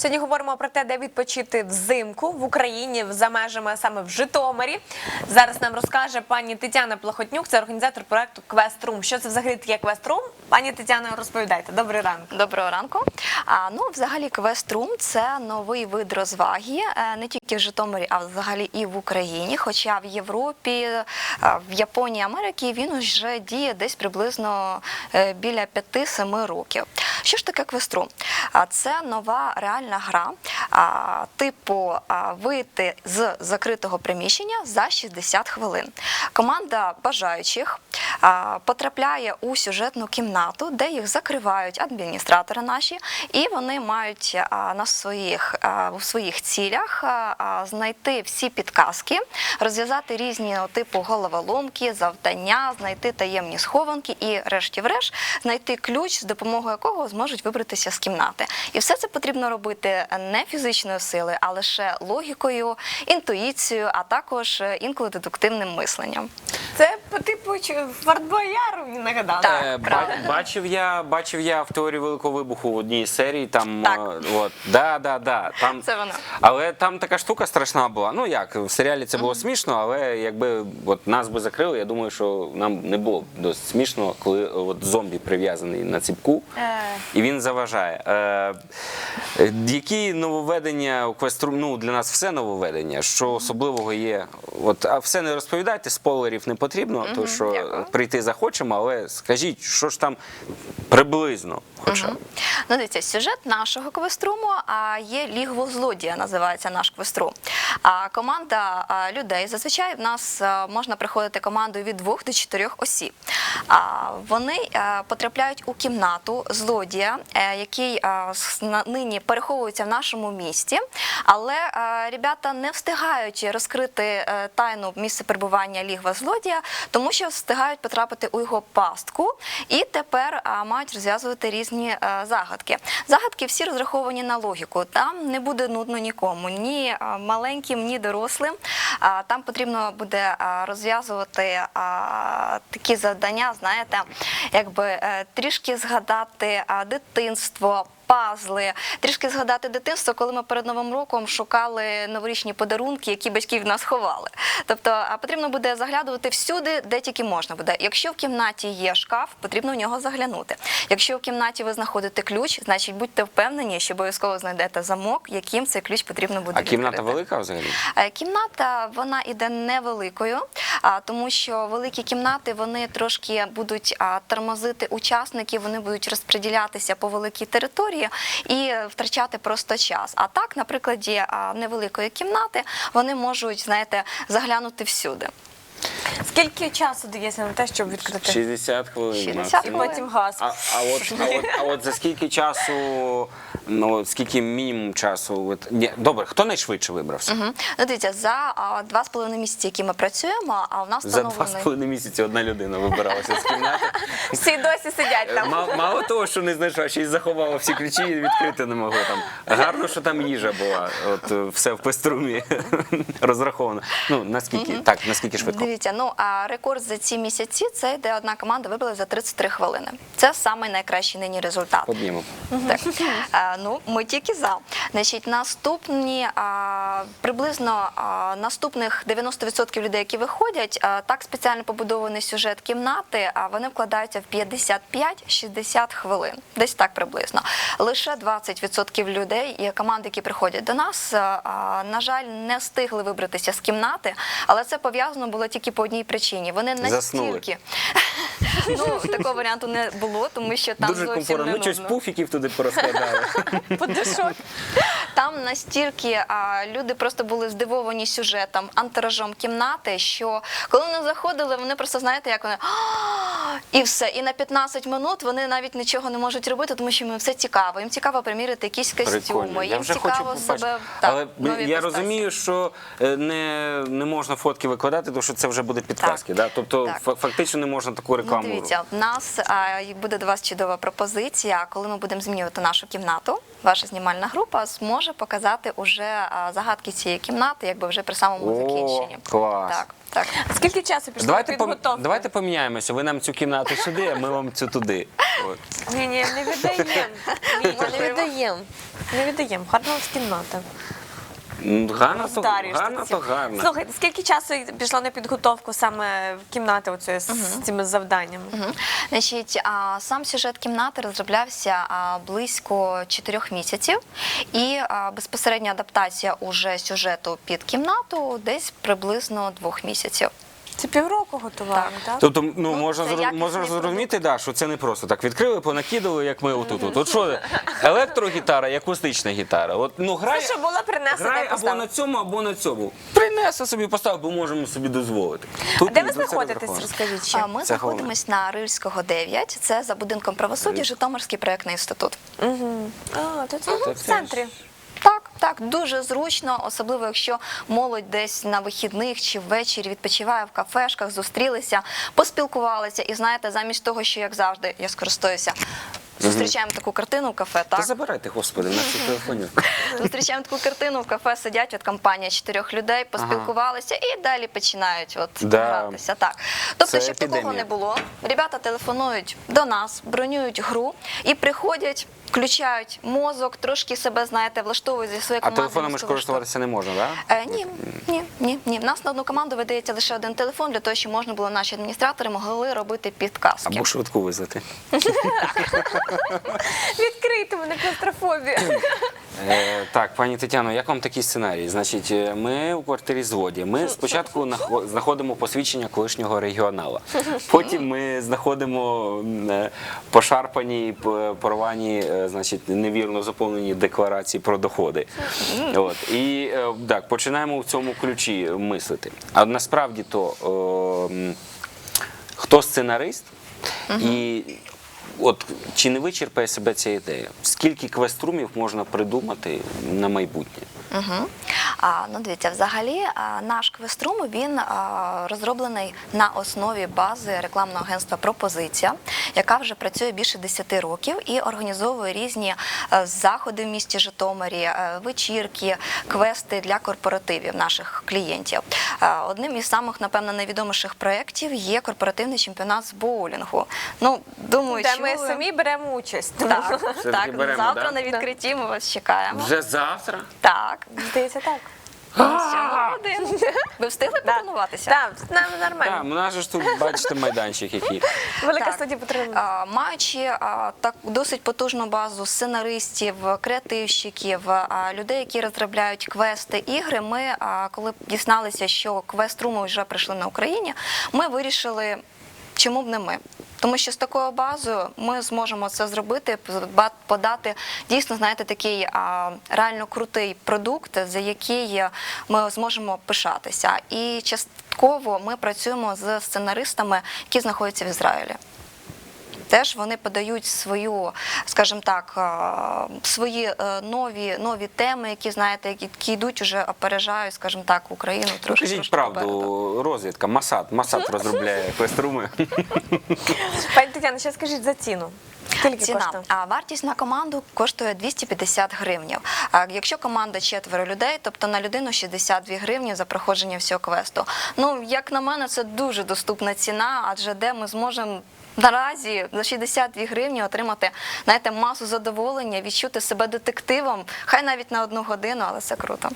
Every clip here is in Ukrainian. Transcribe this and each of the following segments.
Сьогодні говоримо про те, де відпочити взимку в Україні за межами саме в Житомирі. Зараз нам розкаже пані Тетяна Плохотнюк, це організатор проекту Квеструм. Що це взагалі таке Квеструм? Пані Тетяна, розповідайте. Добрий ранок. Доброго ранку. А ну, взагалі, квеструм це новий вид розваги е, не тільки в Житомирі, а взагалі і в Україні. Хоча в Європі, е, в Японії, Америці він вже діє десь приблизно е, біля 5-7 років. Що ж таке квестру? Це нова реальна гра, типу вийти з закритого приміщення за 60 хвилин. Команда бажаючих потрапляє у сюжетну кімнату, де їх закривають адміністратори наші, і вони мають на своїх у своїх цілях знайти всі підказки, розв'язати різні ну, типу головоломки, завдання, знайти таємні схованки і, решті-врешт, знайти ключ, з допомогою якого зможуть вибратися з кімнати. І все це потрібно робити не фізичною силою, а лише логікою, інтуїцією, а також е, інколи дедуктивним мисленням. Це по типу Фортбояру мені нагадали. Так. Е, правильно. Бачив я, бачив я в теорії великого вибуху в одній з серій. Там Так. е, от да, да, да. Там Це воно. Але там така штука страшна була. Ну як в серіалі це було смішно, але якби от нас би закрили, я думаю, що нам не було б досить смішно, коли е, от зомбі прив'язаний на ціпку Е. і він заважає. Е, е, які нововведення у квеструм? Ну для нас все нововведення. Що особливого є? От а все не розповідайте, спойлерів не потрібно, то що дякую. прийти захочемо, але скажіть, що ж там приблизно, хоча б. Ну, дивіться, сюжет нашого квеструму а, є лігво злодія, називається наш квеструм. А команда людей зазвичай в нас можна приходити командою від двох до чотирьох осіб. А, вони потрапляють у кімнату злодія, е, який нині переховується в нашому місті, але ребята не встигають розкрити е, тайну місце перебування лігва злодія, тому що встигають потрапити у його пастку і тепер мають розв'язувати різні е, загадки. Загадки всі розраховані на логіку. Там не буде нудно нікому, ні маленьким, ні дорослим. Там потрібно буде розв'язувати такі завдання, знаєте, якби е, трішки згадати дитинство. Пазли, трішки згадати дитинство, коли ми перед новим роком шукали новорічні подарунки, які батьки від нас ховали. Тобто потрібно буде заглядувати всюди, де тільки можна буде. Якщо в кімнаті є шкаф, потрібно в нього заглянути. Якщо в кімнаті ви знаходите ключ, значить будьте впевнені, що обов'язково знайдете замок, яким цей ключ потрібно буде А кімната велика взагалі? Е, Кімната вона іде невеликою, а, тому що великі кімнати вони трошки будуть тормозити учасників, вони будуть розподілятися по великій території і е, втрачати просто час. А так, на прикладі невеликої кімнати, вони можуть, знаєте, заглянути всюди. Скільки часу дається на те, щоб відкрити? 60 хвилин. 60 І потім газ. А, а, от, а, от, а от за скільки часу, ну скільки мінімум часу? От, ні, добре, хто найшвидше вибрався? Мгм. Ну, дивіться, за а, два з половиною місяці, які ми працюємо, а в нас За два з встановлений... половиною місяці одна людина вибиралася з кімнати. Всі досі сидять там. Мало, мало того, що не знайшла, ще й заховала всі ключі і відкрити не могла там. Гарно, що там їжа була. От е, все в пеструмі розраховано. Ну наскільки так, наскільки швидко? Дивіться, ну а рекорд за ці місяці це де одна команда вибила за 33 хвилини. Це самий найкращий нині результат. Поднімо. Так. А, ну, ми тільки за. Значить, наступні а, приблизно а, наступних 90% людей, які виходять, а, так спеціально побудований сюжет кімнати, а вони вкладаються в 55-60 хвилин. Десь так приблизно. Лише 20% людей і команд, які приходять до нас, а, на жаль, не встигли вибратися з кімнати, але це пов'язано було тільки по одній причині. Вони настільки ну такого варіанту не було, тому що там Дуже зовсім комфортно. не Ми щось нудно. пуфіків туди порозкладали. Подушок. Там настільки а, люди просто були здивовані сюжетом, антуражом кімнати, що коли вони заходили, вони просто знаєте, як вони і все. І на 15 минут вони навіть нічого не можуть робити, тому що їм все цікаво. Їм цікаво приміряти якісь костюми, Я їм вже цікаво себе так, Але нові я розумію, що е, не, не можна фотки викладати, тому що це вже буде підказки. Да? Тобто фактично не можна таку рекламу. Ну, дивіться, в нас а, буде до вас чудова пропозиція. Коли ми будемо змінювати нашу кімнату, ваша знімальна група зможе показати уже а, загадки цієї кімнати, якби вже при самому О, закінченні. клас. Так. Так. Скільки часу пішло Давайте, пом... підготовку? Давайте поміняємося. Ви нам цю кімнату сюди, а ми вам цю туди. От. Ні, ні, не віддаємо. Ні, не віддаємо. Не віддаємо. Гарна кімната. Гарно то, Старі гарно, то гарно. Слухай, скільки часу пішло на підготовку саме в кімнати оцю, з з цими завданнями? Мгм. Значить, а, сам сюжет кімнати розроблявся а, близько чотирьох місяців, і а, безпосередня адаптація уже сюжету під кімнату десь приблизно двох місяців. Це півроку готували, Так. так? Тобто, ну, можна, це зро- якісний можна продукт. зрозуміти, да, що це не просто так відкрили, понакидали, як ми отут. От, от що, електрогітара і акустична гітара. От, ну, грай, Це що було принесли, грай або на цьому, або на цьому. Принесли собі поставив, бо можемо собі дозволити. Тут А де ви знаходитесь, розраховано. розкажіть ще? А, Ми Це знаходимось на Рильського 9, це за будинком правосуддя, Житомирський проєктний інститут. Угу. А, то Це в центрі. Так, дуже зручно, особливо якщо молодь десь на вихідних чи ввечері відпочиває в кафешках, зустрілися, поспілкувалися, і знаєте, замість того, що як завжди я скористаюся. Зустрічаємо таку картину в кафе, Та так? забирайте, господи, на цю телефоні. Зустрічаємо таку картину в кафе, сидять от компанія чотирьох людей, поспілкувалися і далі починають от Да. гратися. Так. Тобто, Це щоб такого не було, ребята телефонують до нас, бронюють гру і приходять, включають мозок, трошки себе, знаєте, влаштовують зі своєю А телефонами ж користуватися не можна, так? Е, ні, ні, ні, ні. В нас на одну команду видається лише один телефон для того, щоб можна було наші адміністратори могли робити підказки. Або швидку визвати. Відкрити мене клаустрофобія. Е, так, пані Тетяно, як вам такий сценарій? Значить, е, ми у квартирі злодія. Ми спочатку нахо- знаходимо посвідчення колишнього регіонала. Потім ми знаходимо е, пошарпані, порвані, значить, невірно заповнені декларації про доходи. От. І так, починаємо в цьому ключі мислити. А насправді то е, хто сценарист і от чи не вичерпає себе ця ідея? Скільки квеструмів можна придумати на майбутнє? Угу. А, ну дивіться, взагалі наш квеструм він а, розроблений на основі бази рекламного агентства Пропозиція, яка вже працює більше 10 років і організовує різні е, заходи в місті Житомирі, е, вечірки, квести для корпоративів наших клієнтів. Е, Одним із самих, напевно, найвідоміших проєктів є корпоративний чемпіонат з боулінгу. Ну, думаю, Де ми самі беремо участь. так, так беремо, завтра да? на відкритті ми вас чекаємо. Вже завтра? Так. Здається, так. Ще молодим. Ви встигли потренуватися? Так, нам Так, нормально. у нас же ж тут бачите майданчик який. Велика Так. студія потрібна. А, Маючи а, так досить потужну базу сценаристів, креативщиків, а, людей, які розробляють квести, ігри, ми, а, коли дізналися, що квест-руми вже прийшли на Україні, ми вирішили, чому б не ми. Тому що з такою базою ми зможемо це зробити, подати дійсно, знаєте, такий а, реально крутий продукт, за який ми зможемо пишатися. І частково ми працюємо з сценаристами, які знаходяться в Ізраїлі. Теж вони подають свою, скажімо так, е, свої е, нові, нові теми, які знаєте, які, які йдуть уже опережають, скажімо так, Україну трошки. Кажіть трошки правду, попереду. розвідка, Масад. Масад розробляє квеструми. Пані Тетяна, ще скажіть за ціну. Скільки Ціна. коштує? А вартість на команду коштує 250 гривнів. А якщо команда четверо людей, тобто на людину 62 гривні за проходження всього квесту. Ну, як на мене, це дуже доступна ціна, адже де ми зможемо. Наразі за 62 гривні отримати знаєте, масу задоволення, відчути себе детективом, хай навіть на одну годину, але це круто.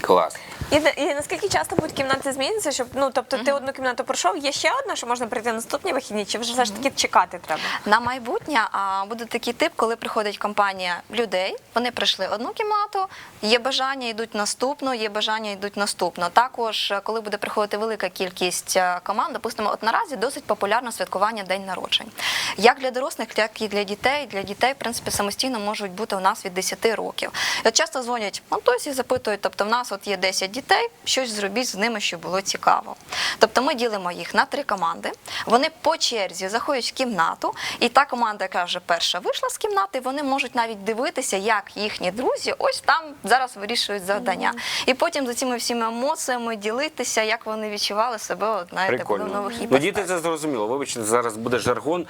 Клас. І, і наскільки часто будуть кімнати змінитися, щоб ну тобто ти одну кімнату пройшов, є ще одна, що можна прийти на наступні вихідні, чи вже все ж таки чекати треба? На майбутнє а, буде такий тип, коли приходить компанія людей, вони прийшли одну кімнату, є бажання, йдуть наступну, є бажання, йдуть наступну. Також, коли буде приходити велика кількість е, команд, допустимо, от наразі досить популярно святкування день народжень. Як для дорослих, так і для дітей. Для дітей, в принципі, самостійно можуть бути у нас від 10 років. І от часто дзвонять Антосі і запитують, тобто в нас от є 10 дітей, щось зробіть з ними, щоб було цікаво. Тобто ми ділимо їх на три команди. Вони по черзі заходять в кімнату, і та команда, яка вже перша вийшла з кімнати, вони можуть навіть дивитися, як їхні друзі ось там зараз вирішують завдання. І потім за цими всіма емоціями ділитися, як вони відчували себе, в Прикольно. нових Ну, діти це зрозуміло. Вибачте, зараз буде жаргон.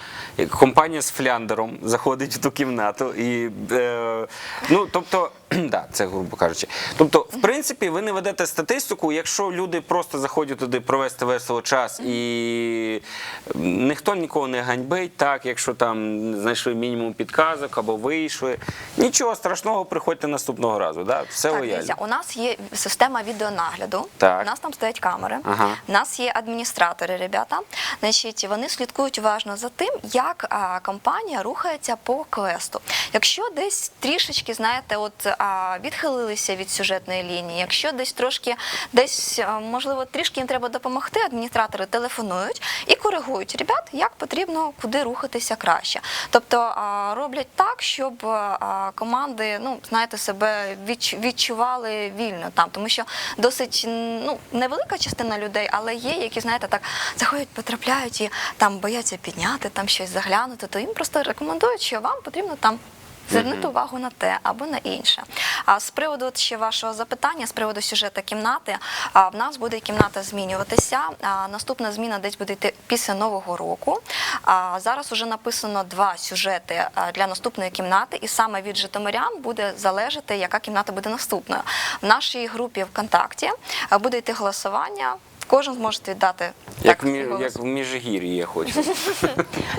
Компанія з фляндером заходить в ту кімнату. І, е, ну, тобто, да, це грубо кажучи. Тобто, в принципі, ви не ведете статистику, якщо люди просто заходять туди провести весело час і ніхто нікого не ганьбить, так, якщо там знайшли мінімум підказок або вийшли. Нічого страшного, приходьте наступного разу. Да? Все Так, лояльно. дивіться, у нас є система відеонагляду. Так. У нас там стоять камери. Ага. У нас є адміністратори, ребята. Значить, вони слідкують уважно за тим, як а, компанія рухається по квесту. Якщо десь трішечки, знаєте, от а, відхилилися від сюжетної лінії, якщо десь трошки, десь можливо трішки їм треба допомогти, адміністратори телефонують і коригують ребят, як потрібно куди рухатися краще. Тобто роблять так, щоб команди, ну знаєте, себе відчували вільно там, тому що досить ну невелика частина людей, але є, які знаєте, так заходять, потрапляють і там бояться підняти, там щось заглянути. То їм просто рекомендують, що вам потрібно там. Звернути увагу на те або на інше. А з приводу ще вашого запитання, з приводу сюжету кімнати, а, в нас буде кімната змінюватися. А, наступна зміна десь буде йти після нового року. А, зараз вже написано два сюжети для наступної кімнати, і саме від житомирян буде залежати, яка кімната буде наступною. В нашій групі ВКонтакті буде йти голосування. Кожен зможе віддати Як, мі- як в Міжгір'ї я хочу.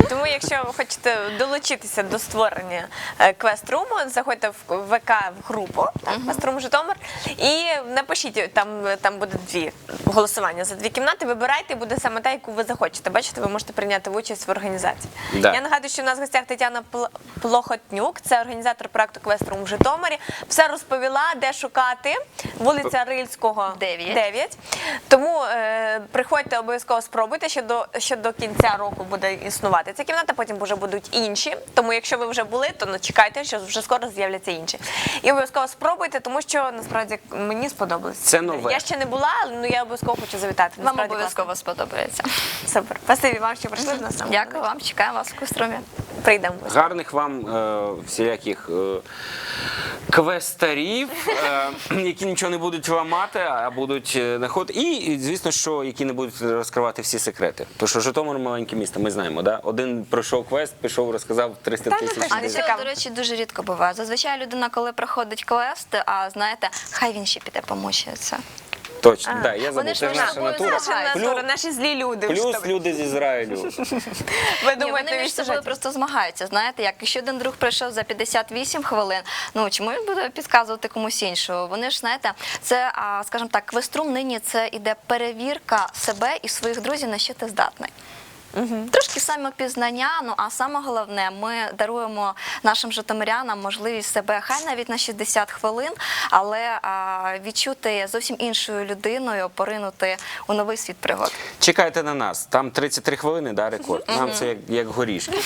Тому, якщо ви хочете долучитися до створення е, квест-руму, заходьте в ВК в групу так, квест-рум Житомир і напишіть, там, там буде дві голосування за дві кімнати. Вибирайте, буде саме та, яку ви захочете. Бачите, ви можете прийняти участь в організації. Да. Я нагадую, що у нас в гостях Тетяна Плохотнюк, це організатор проекту Квест-рум в Житомирі. Все розповіла, де шукати. Вулиця Рильського, Дев'ять. 9. Тому е, приходьте обов'язково спробуйте, що до, що до кінця року буде існувати ця кімната, потім вже будуть інші. Тому якщо ви вже були, то ну, чекайте, що вже скоро з'являться інші. І обов'язково спробуйте, тому що насправді мені сподобалось. Це нове. Я ще не була, але ну, я обов'язково хочу завітати. Вам Насправді обов'язково сподобається. Супер. Спасибі вам, що прийшли до нас. Дякую вам, чекаємо вас в кострумі. Прийдемо. Гарних вам е, всіляких е, квестарів, е, які нічого не будуть ламати, а будуть е, знаходити. І, звісно, що які не будуть розкривати всі секрети. Тому що Житомир маленьке місто, ми знаємо, да? Один пройшов квест, пішов, розказав 300 Та, ну, тисяч. так, А людей. це, до речі, дуже рідко буває. Зазвичай людина, коли проходить квест, а знаєте, хай він ще піде помучається. Точно, да, я Вони забув. ж Це ж між наша собою натура. Наші злі люди. плюс люди з Ізраїлю. Ви Ні, думаєте, вони між собою сюжет? просто змагаються. Знаєте, як якщо один друг прийшов за 58 хвилин, ну чому він буде підказувати комусь іншого? Вони ж знаєте, це, а, скажімо так, квеструм нині це іде перевірка себе і своїх друзів, на що ти здатний. Трошки самопізнання, ну а саме головне, ми даруємо нашим житомирянам можливість себе хай навіть на 60 хвилин, але а, відчути зовсім іншою людиною, поринути у новий світ пригод. Чекайте на нас. Там 33 хвилини, да, рекорд. Нам це як, як горішки.